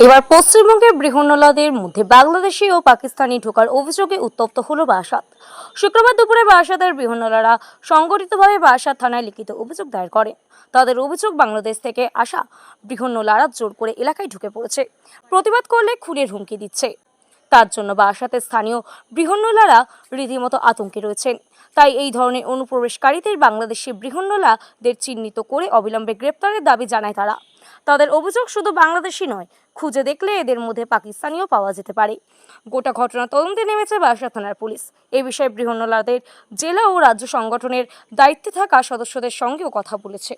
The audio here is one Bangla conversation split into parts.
এবার পশ্চিমবঙ্গের বৃহন্নলাদের মধ্যে বাংলাদেশি ও পাকিস্তানি ঢোকার অভিযোগে উত্তপ্ত হলো বারাসাত শুক্রবার দুপুরে বারাসাতের বৃহন্নলারা সংগঠিতভাবে বারাসাত থানায় লিখিত অভিযোগ দায়ের করে। তাদের অভিযোগ বাংলাদেশ থেকে আসা বৃহন্নলারা জোর করে এলাকায় ঢুকে পড়েছে। প্রতিবাদ করলে খুনের হুমকি দিচ্ছে। তার জন্য বারাসাতের স্থানীয় বৃহন্নলারা রীতিমতো আতঙ্কে রয়েছেন। তাই এই ধরনের অনুপ্রবেশকারীদের বাংলাদেশি বৃহন্নলাদের চিহ্নিত করে অবিলম্বে গ্রেপ্তারের দাবি জানায় তারা। তাদের অভিযোগ শুধু বাংলাদেশি নয় খুঁজে দেখলে এদের মধ্যে পাকিস্তানিও পাওয়া যেতে পারে। গোটা ঘটনা তদন্তে নেমেছে বাসা থানার পুলিশ। এ বিষয়ে বৃহন্নলাদের জেলা ও রাজ্য সংগঠনের দায়িত্বে থাকা সদস্যদের সঙ্গেও কথা বলেছে।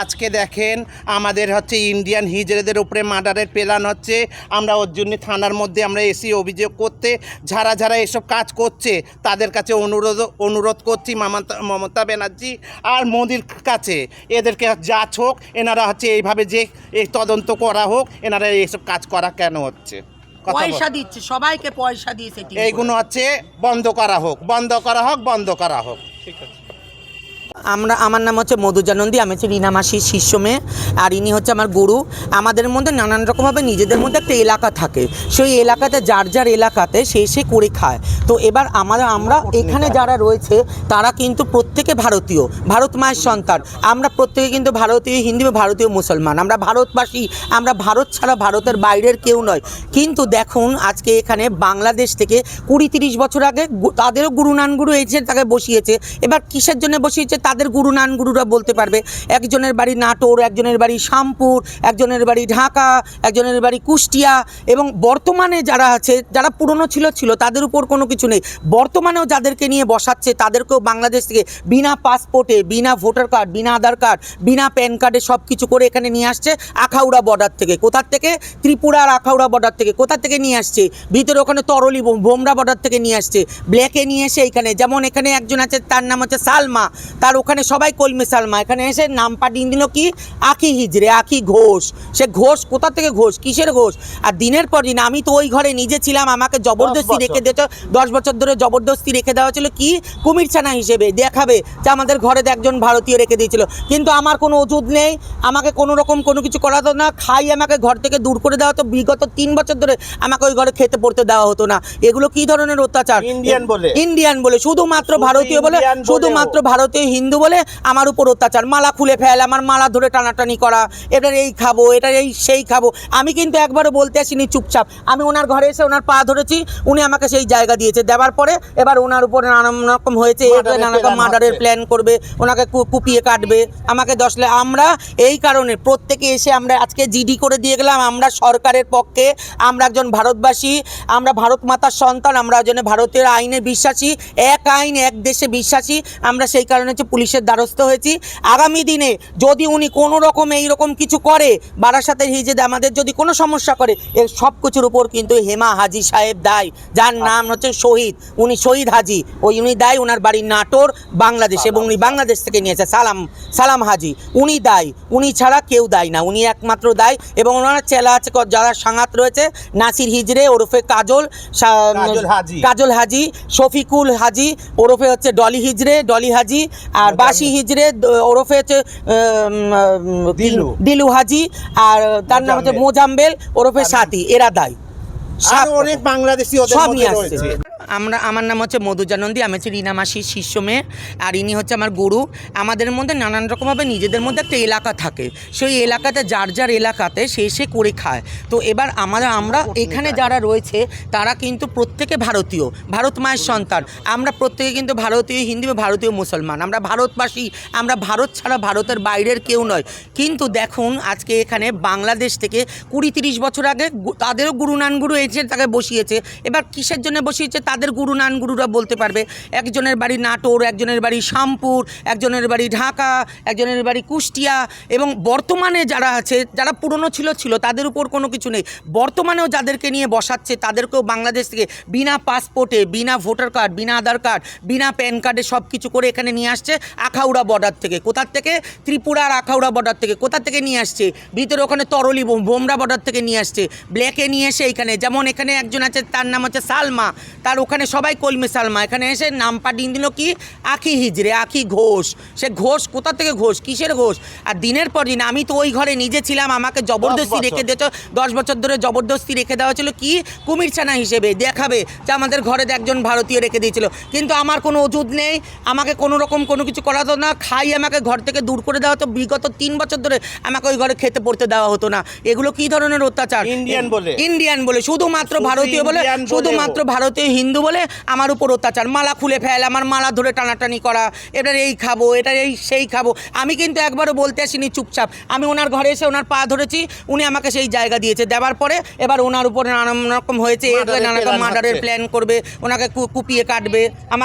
আজকে দেখেন আমাদের হচ্ছে ইন্ডিয়ান হিজড়েদের উপরে মার্ডারের প্ল্যান হচ্ছে। আমরা ওর জন্য থানার মধ্যে আমরা এসি অভিযোগ করতে যারা যারা এসব কাজ করছে তাদের কাছে অনুরোধ অনুরোধ করছি মমতা মমতা ব্যানার্জি আর মোদির কাছে। এদেরকে যা হোক এনারা হচ্ছে এইভাবে যে এই তদন্ত করা হোক এনারা এইসব কাজ করা কেন হচ্ছে? পয়সা দিচ্ছে সবাইকে পয়সা দিয়ে সেটি এইগুলো হচ্ছে বন্ধ করা হোক বন্ধ করা হোক বন্ধ করা হোক। আমরা, আমার নাম হচ্ছে মধুজানন্দী, আমি হচ্ছে রিনা মাসির শিষ্য মেয়ে, আর ইনি হচ্ছে আমার গুরু। আমাদের মধ্যে নানান রকমভাবে নিজেদের মধ্যে একটা এলাকা থাকে। সেই এলাকাতে, যার যার এলাকাতে সে সে করে খায়। তো এবার আমাদের আমরা এখানে যারা রয়েছে, তারা কিন্তু প্রত্যেকে ভারতীয়, ভারত মায়ের সন্তান। আমরা প্রত্যেকে কিন্তু ভারতীয় হিন্দু ভারতীয় মুসলমান। আমরা ভারতবাসী, আমরা ভারত ছাড়া ভারতের বাইরের কেউ নয়। কিন্তু দেখুন, আজকে এখানে বাংলাদেশ থেকে কুড়ি তিরিশ বছর আগে তাদেরও গুরু নানগুরু এসে তাকে বসিয়েছে। এবার কিসের জন্য বসিয়েছে? তাদের গুরু নানগুরুরা বলতে পারবে, একজনের বাড়ি নাটোর, একজনের বাড়ি শামপুর একজনের বাড়ি ঢাকা, একজনের বাড়ি কুষ্টিয়া এবং বর্তমানে যারা আছে, যারা পুরনো ছিল ছিল, তাদের উপর কোনো কিছু নেই। বর্তমানেও যাদেরকে নিয়ে বসাচ্ছে তাদেরকেও বাংলাদেশ থেকে বিনা পাসপোর্টে বিনা ভোটার কার্ড বিনা আধার কার্ড বিনা প্যান কার্ডে সব কিছু করে এখানে নিয়ে আসছে আখাউড়া বর্ডার থেকে। কোথার থেকে? ত্রিপুরার আখাউড়া বর্ডার থেকে। কোথা থেকে নিয়ে আসছে? ভিতরে ওখানে তরলি বোম- বোমরা বর্ডার থেকে নিয়ে আসছে। ব্ল্যাকে নিয়ে এসে এখানে যেমন এখানে একজন আছে তার নাম হচ্ছে সালমা। তার ওখানে সবাই কলমে সালমা। এখানে এসে নাম পাঠিয়ে দিল কি? আখি হিজরে আখি ঘোষ। সে ঘোষ কোথা থেকে ঘোষ? কিসের ঘোষ? আর দিনের পর দিন আমি তো ওই ঘরে নিজে ছিলাম আমাকে জবরদস্তি রেখে দিয়েছ দশ বছর ধরে জবরদস্তি রেখে দেওয়া ছিল কি? কুমির ছানা হিসেবে দেখাবে যে আমাদের ঘরে একজন ভারতীয় রেখে দিয়েছিল। কিন্তু আমার কোনো ওষুধ নেই আমাকে কোনো রকম কোনো কিছু করা হতো না খাই আমাকে ঘর থেকে দূর করে দেওয়া হতো। বিগত তিন বছর ধরে আমাকে ওই ঘরে খেতে পড়তে দেওয়া হতো না। এগুলো কি ধরনের অত্যাচার? ইন্ডিয়ান বলে। ইন্ডিয়ান বলে শুধুমাত্র ভারতীয় বলে শুধুমাত্র ভারতীয় হিন্দু বলে আমার উপর অত্যাচার। মালা খুলে ফেল আমার মালা ধরে টানাটানি করা এটার এই খাব এটার এই সেই খাব। আমি কিন্তু একবারও বলতে আসিনি চুপচাপ। আমি ওনার ঘরে এসে ওনার পা ধরেছি উনি আমাকে সেই জায়গা দিয়েছে। দেওয়ার পরে এবার ওনার উপরে নানান রকম হয়েছে নানা রকম মার্ডারের প্ল্যান করবে ওনাকে কুপিয়ে কাটবে। আমাকে দশলে আমরা এই কারণে প্রত্যেকে এসে আমরা আজকে জিডি করে দিয়ে গেলাম। আমরা সরকারের পক্ষে আমরা একজন ভারতবাসী আমরা ভারত মাতার সন্তান আমরা একজন ভারতের আইনে বিশ্বাসী এক আইন এক দেশে বিশ্বাসী। আমরা সেই কারণে হচ্ছে পুলিশের দ্বারস্থ হয়েছি। আগামী দিনে যদি উনি কোনো রকম এই রকম কিছু করে বারাসাতের হিজেদ আমাদের যদি কোনো সমস্যা করে এর সব কিছুর উপর কিন্তু হেমা হাজি সাহেব দায়। যার নাম হচ্ছে শহীদ উনি শহীদ হাজি। ওই উনি দায় ওনার বাড়ি নাটোর বাংলাদেশ এবং উনি বাংলাদেশ থেকে নিয়েছে সালাম সালাম হাজি। উনি দায় উনি ছাড়া কেউ দায় না উনি একমাত্র দায় এবং ওনার চেলা আছে যারা সাঙাত রয়েছে নাসির হিজরে ওরফে কাজল কাজল হাজি। শফিকুল হাজি ওরফে হচ্ছে ডলি হিজরে ডলি হাজি আর বাসি হিজড়ে দ- ওরফে হচ্ছে দিলু। হাজি আর তার নাম হচ্ছে মোজাম্বেল ওরফে সাথী এরা দায়। অনেক বাংলাদেশি সব নিয়ে আসছে। আমরা আমার নাম হচ্ছে মধুজানন্দী আমি হচ্ছে রিনা মাসির শিষ্য মেয়ে আর ইনি হচ্ছে আমার গুরু। আমাদের মধ্যে নানান রকমভাবে নিজেদের মধ্যে একটা এলাকা থাকে। সেই এলাকাতে যার যার এলাকাতে সে সে করে খায়। তো এবার আমরা আমরা এখানে যারা রয়েছে তারা কিন্তু প্রত্যেকে ভারতীয় ভারত মায়ের সন্তান। আমরা প্রত্যেকে কিন্তু ভারতীয় হিন্দু বা ভারতীয় মুসলমান। আমরা ভারতবাসী আমরা ভারত ছাড়া ভারতের বাইরের কেউ নয়। কিন্তু দেখুন আজকে এখানে বাংলাদেশ থেকে কুড়ি তিরিশ বছর আগে তাদেরও গুরু নানগুরু এসে তাকে বসিয়েছে। এবার কিসের জন্য বসিয়েছে? তাদের গুরু নান গুরুরা বলতে পারবে। একজনের বাড়ি নাটোর, একজনের বাড়ি শামপুর একজনের বাড়ি ঢাকা, একজনের বাড়ি কুষ্টিয়া এবং বর্তমানে যারা আছে, যারা পুরনো ছিল ছিল, তাদের উপর কোনো কিছু নেই। বর্তমানেও যাদেরকে নিয়ে বসাচ্ছে, তাদেরকেও বাংলাদেশ থেকে বিনা পাসপোর্টে, বিনা ভোটার কার্ড, বিনা আধার কার্ড, বিনা প্যান কার্ডে সব কিছু করে এখানে নিয়ে আসছে আখাউড়া বর্ডার থেকে। কোথার থেকে? ত্রিপুরার আখাউড়া বর্ডার থেকে। কোথা থেকে নিয়ে আসছে? ভিতরে ওখানে তরলি বোম- বোমরা বর্ডার থেকে নিয়ে আসছে। ব্ল্যাকে নিয়ে এসে এখানে, যেমন এখানে একজন আছে, তার নাম হচ্ছে সালমা। তার ওখানে সবাই কলমি সালমা। এখানে এসে নাম পাঠিয়ে দিল কি? আখি হিজড়ে আখি ঘোষ। সে ঘোষ কোথা থেকে ঘোষ? কিসের ঘোষ? আর দিনের পর দিন আমি তো ওই ঘরে নিজে ছিলাম আমাকে জবরদস্তি রেখে দিয়েছ দশ বছর ধরে জবরদস্তি রেখে দেওয়া ছিল কি? কুমির ছানা হিসেবে দেখাবে যে আমাদের ঘরে একজন ভারতীয় রেখে দিয়েছিল। কিন্তু আমার কোনো ওষুধ নেই আমাকে কোনো রকম কোনো কিছু করা হতো না খাই আমাকে ঘর থেকে দূর করে দেওয়া হতো। বিগত তিন বছর ধরে আমাকে ওই ঘরে খেতে পড়তে দেওয়া হতো না। এগুলো কি ধরনের অত্যাচার? ইন্ডিয়ান বলে। ইন্ডিয়ান বলে শুধুমাত্র ভারতীয় বলে শুধুমাত্র। ভারতীয় হিন্দু বলে আমার উপর অত্যাচার। মালা খুলে ফেল আমার মালা ধরে টানাটানি করা এটার এই খাব এটা এই সেই খাব। আমি কিন্তু একবারও বলতে আসিনি চুপচাপ। আমি ওনার ঘরে এসে ওনার পা ধরেছি উনি আমাকে সেই জায়গা দিয়েছে। দেওয়ার পরে এবার ওনার উপরে নানান রকম হয়েছে নানা রকম মার্ডারের প্ল্যান করবে ওনাকে কুপিয়ে কাটবে। আমার